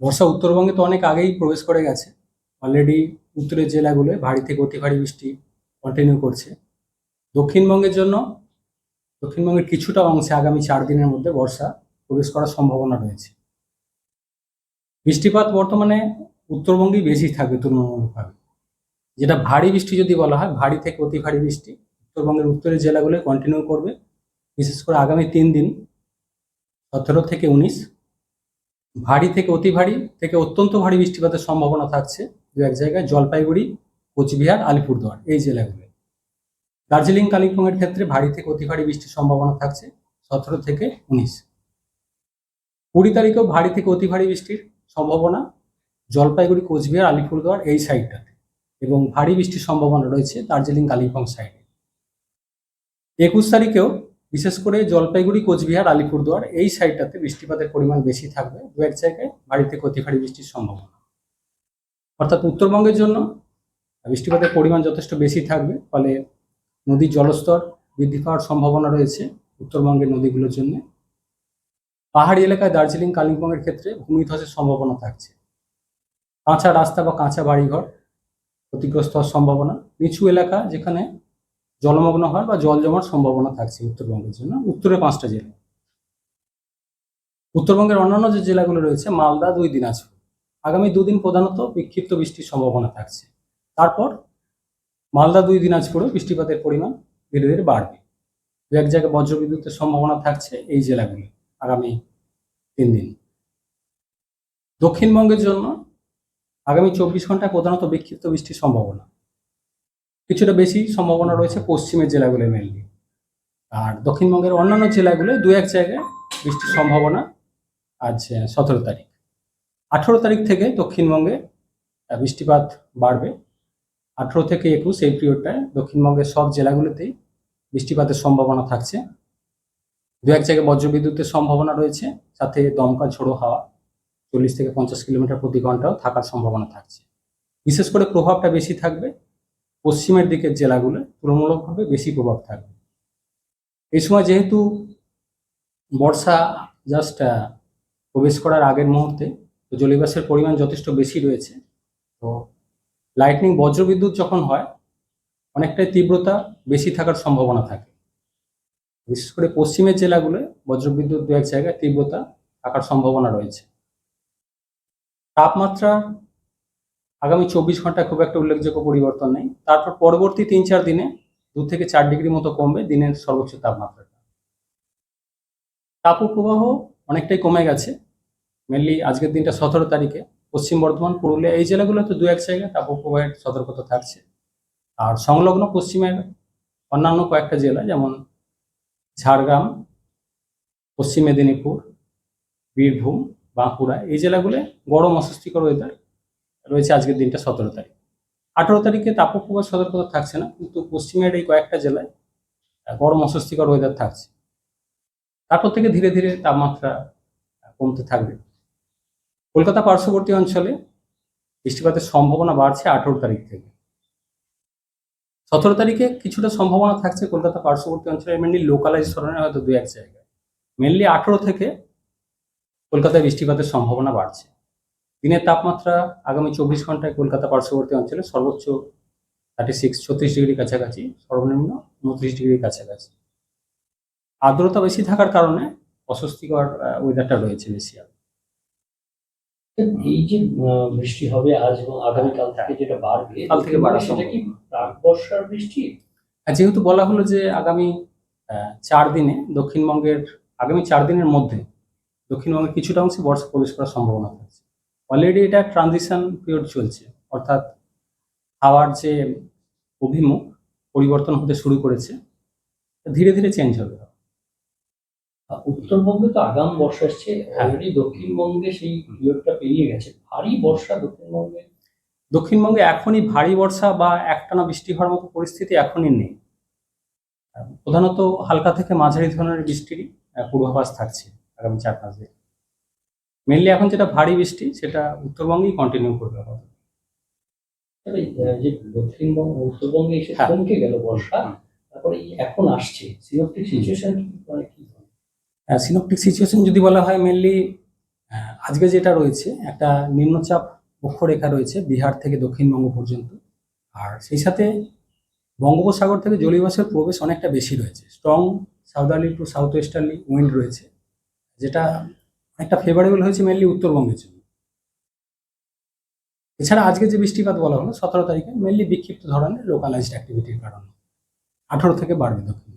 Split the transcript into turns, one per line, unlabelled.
বর্ষা উত্তরবঙ্গে তো অনেক আগেই প্রবেশ করে গেছে। অলরেডি উত্তরের জেলাগুলোয় ভারী থেকে অতি ভারী বৃষ্টি কন্টিনিউ করছে। দক্ষিণবঙ্গের জন্য, দক্ষিণবঙ্গের কিছুটা অংশে আগামী চার দিনের মধ্যে বর্ষা প্রবেশ করার সম্ভাবনা রয়েছে। বৃষ্টিপাত বর্তমানে উত্তরবঙ্গেই বেশি থাকবে তুলনামূলকভাবে। যেটা ভারী বৃষ্টি যদি বলা হয়, ভারী থেকে অতি ভারী বৃষ্টি উত্তরবঙ্গের উত্তরের জেলাগুলোয় কন্টিনিউ করবে। বিশেষ করে আগামী তিন দিন, সতেরো থেকে উনিশ ভারী থেকে অতি ভারী থেকে অত্যন্ত ভারী বৃষ্টিপাতের সম্ভাবনা থাকছে দু এক জায়গায়, জলপাইগুড়ি, কোচবিহার, আলিপুরদুয়ার, এই জেলাগুলো দার্জিলিং, কালিম্পংয়ের ক্ষেত্রে ভারী থেকে অতি ভারী বৃষ্টির সম্ভাবনা থাকছে সতেরো থেকে উনিশ। কুড়ি তারিখেও ভারী থেকে অতি ভারী বৃষ্টির সম্ভাবনা। জলপাইগুড়ি, কোচবিহার, আলিপুরদুয়ার এই সাইডটাতে এবং ভারী বৃষ্টির সম্ভাবনা রয়েছে দার্জিলিং, কালিম্পং সাইডে। একুশ তারিখেও বিশেষ করে জলপাইগুড়ি, কোচবিহার, আলিপুরদুয়ার এই সাইডটাতে বৃষ্টিপাতের পরিমাণ বেশি থাকবে। দু এক জায়গায় বাড়িতে ভারী বৃষ্টির সম্ভাবনা। অর্থাৎ উত্তরবঙ্গের জন্য বৃষ্টিপাতের পরিমাণ যথেষ্ট বেশি থাকবে, ফলে নদীর জলস্তর বৃদ্ধি পাওয়ার সম্ভাবনা রয়েছে উত্তরবঙ্গের নদীগুলোর জন্য। পাহাড়ি এলাকায় দার্জিলিং, কালিম্পংয়ের ক্ষেত্রে ভূমিধ্বসের সম্ভাবনা থাকছে। কাঁচা রাস্তা বা কাঁচা বাড়িঘর ক্ষতিগ্রস্ত হওয়ার সম্ভাবনা। নিচু এলাকা যেখানে জলমগ্ন হওয়ার বা জল জমার সম্ভাবনা থাকছে উত্তরবঙ্গের জন্য। উত্তরে পাঁচটা জেলা। উত্তরবঙ্গের অন্যান্য যে জেলাগুলো রয়েছে, মালদা, দুই দিনাজপুর। আগামী দুদিন প্রধানত বিক্ষিপ্ত বৃষ্টির সম্ভাবনা থাকছে। তারপর মালদা, দুই দিনাজপুরে বৃষ্টিপাতের পরিমাণ ধীরে ধীরে বাড়বে। দু এক জায়গায় বজ্রবিদ্যুতের সম্ভাবনা থাকছে এই জেলাগুলি আগামী তিন দিন। দক্ষিণবঙ্গের জন্য আগামী চব্বিশ ঘন্টায় প্রধানত বিক্ষিপ্ত বৃষ্টির সম্ভাবনা। কিছুটা বেশি সম্ভাবনা রয়েছে পশ্চিমের জেলাগুলো মেনলি আর দক্ষিণবঙ্গের অন্যান্য জেলাগুলো দু এক জায়গায় বৃষ্টির সম্ভাবনা আজ সতেরো তারিখ। আঠেরো তারিখ থেকে দক্ষিণবঙ্গে বৃষ্টিপাত বাড়বে। আঠেরো থেকে একুশ এই পিরিয়ডটায় দক্ষিণবঙ্গের সব জেলাগুলোতেই বৃষ্টিপাতের সম্ভাবনা থাকছে। দু এক জায়গায় বজ্রবিদ্যুতের সম্ভাবনা রয়েছে, সাথে দমকা ঝোড়ো হাওয়া, চল্লিশ থেকে পঞ্চাশ কিলোমিটার প্রতি ঘন্টাও থাকার সম্ভাবনা থাকছে। বিশেষ করে প্রভাবটা বেশি থাকবে পশ্চিমের দিকের জেলাগুলো তুলনামূলকভাবে বেশি প্রভাব থাকবে। এই সময় যেহেতু বর্ষা জাস্ট প্রবেশ করার আগের মুহূর্তে তো জলীয়বাষ্পের পরিমাণ যথেষ্ট বেশি রয়েছে, তো লাইটনিং বজ্রবিদ্যুৎ যখন হয়, অনেকটাই তীব্রতা বেশি থাকার সম্ভাবনা থাকে। বিশেষ করে পশ্চিমের জেলাগুলোয় বজ্রবিদ্যুৎ দু এক জায়গায় তীব্রতা থাকার সম্ভাবনা রয়েছে। তাপমাত্রা আগামী চব্বিশ ঘন্টায় খুব একটা উল্লেখযোগ্য পরিবর্তন নেই। তারপর পরবর্তী তিন চার দিনে দু থেকে চার ডিগ্রি মতো কমবে দিনের সর্বোচ্চ তাপমাত্রাটা তাপপ্রবাহ অনেকটাই কমে গেছে। মেনলি আজকের দিনটা সতেরো তারিখে। পশ্চিম বর্ধমান, পুরুলিয়া এই জেলাগুলোতে দু এক জায়গায় তাপপ্রবাহের সতর্কতা থাকছে। আর সংলগ্ন পশ্চিমের অন্যান্য কয়েকটা জেলা যেমন ঝাড়গ্রাম, পশ্চিম মেদিনীপুর, বীরভূম, বাঁকুড়া এই জেলাগুলো গরম অস্বস্তিকর ওয়েদার রয়েছে আজকের দিনটা সতেরো তারিখ। আঠেরো তারিখে তাপপ্রবাহ সতর্কতা থাকছে না, কিন্তু পশ্চিমের এই কয়েকটা জেলায় গরম অস্বস্তিকর ওয়েদার থাকছে। তারপর থেকে ধীরে ধীরে তাপমাত্রা কমতে থাকবে। কলকাতা পার্শ্ববর্তী অঞ্চলে বৃষ্টিপাতের সম্ভাবনা বাড়ছে আঠেরো তারিখ থেকে। সতেরো তারিখে কিছুটা সম্ভাবনা থাকছে কলকাতা পার্শ্ববর্তী অঞ্চলে মেনলি লোকালাইজ ধরনের হয়তো দু এক জায়গায়। মেনলি আঠেরো থেকে কলকাতায় বৃষ্টিপাতের সম্ভাবনা বাড়ছে। দিনের তাপমাত্রা আগামী চব্বিশ ঘন্টায় কলকাতা পার্শ্ববর্তী অঞ্চলে সর্বোচ্চ থার্টি সিক্স ছত্রিশ ডিগ্রি কাছাকাছি সর্বনিম্ন উনত্রিশ ডিগ্রির কাছাকাছি। আর্দ্রতা বেশি থাকার কারণে অস্বস্তিকর ওয়েদারটা রয়েছে বেশি আর
এই যে বৃষ্টি হবে আজ এবং আগামীকাল থেকে যেটা বাড়বে
কাল থেকে বাড়ার
সেটা কি বর্ষার বৃষ্টি?
আর যেহেতু বলা হলো যে আগামী চার দিনে দক্ষিণবঙ্গের আগামী চার দিনের মধ্যে দক্ষিণবঙ্গের কিছুটা অংশে বর্ষা প্রবেশ করার সম্ভাবনা থাকছে অলরেডি এটা ট্রানজিশন পিরিয়ড চলছে। অর্থাৎ হাওয়ার যে অভিমুখ পরিবর্তন হতে শুরু করেছে ধীরে ধীরে চেঞ্জ হবে।
উত্তরবঙ্গে তো আগাম বর্ষা এসছে।
হ্যাঁ।
অলরেডি দক্ষিণবঙ্গে সেই পিরিয়ডটা পেরিয়ে গেছে। ভারী বর্ষা দক্ষিণবঙ্গে?
দক্ষিণবঙ্গে এখনই ভারী বর্ষা বা একটানা বৃষ্টি হওয়ার মতো পরিস্থিতি এখনই নেই। প্রধানত হালকা থেকে মাঝারি ধরনের বৃষ্টিরই আহ, পূর্বাভাস থাকছে আগামী চার পাঁচ দিন। মেনলি এখন যেটা ভারী বৃষ্টি সেটা উত্তরবঙ্গেই কন্টিনিউ করবে আপাতত।
যে দক্ষিণবঙ্গ উত্তরবঙ্গে এসে
হ্যাঁ।
থমকে গেল বর্ষা তারপরে এখন আসছে। সিনোপটিক সিচুয়েশন কি মানে
সিনোপটিক সিচুয়েশন যদি বলা হয় মেনলি আজকে যেটা রয়েছে একটা নিম্নচাপ অক্ষরেখা রয়েছে বিহার থেকে দক্ষিণবঙ্গ পর্যন্ত। আর সেই সাথে বঙ্গোপসাগর থেকে জলীয় বাষ্পের প্রবেশ অনেকটা বেশি রয়েছে। Strong southerly to south westerly wind রয়েছে যেটা অনেকটা ফেভারেবল হয়েছে মেনলি উত্তরবঙ্গের জন্য। এছাড়া আজকে যে বৃষ্টিপাত বলা হলো, সতেরো তারিখে মেনলি বিক্ষিপ্ত ধরনের লোকালাইজড অ্যাক্টিভিটির কারণে, আঠারো থেকে বাড়বে দক্ষিণ।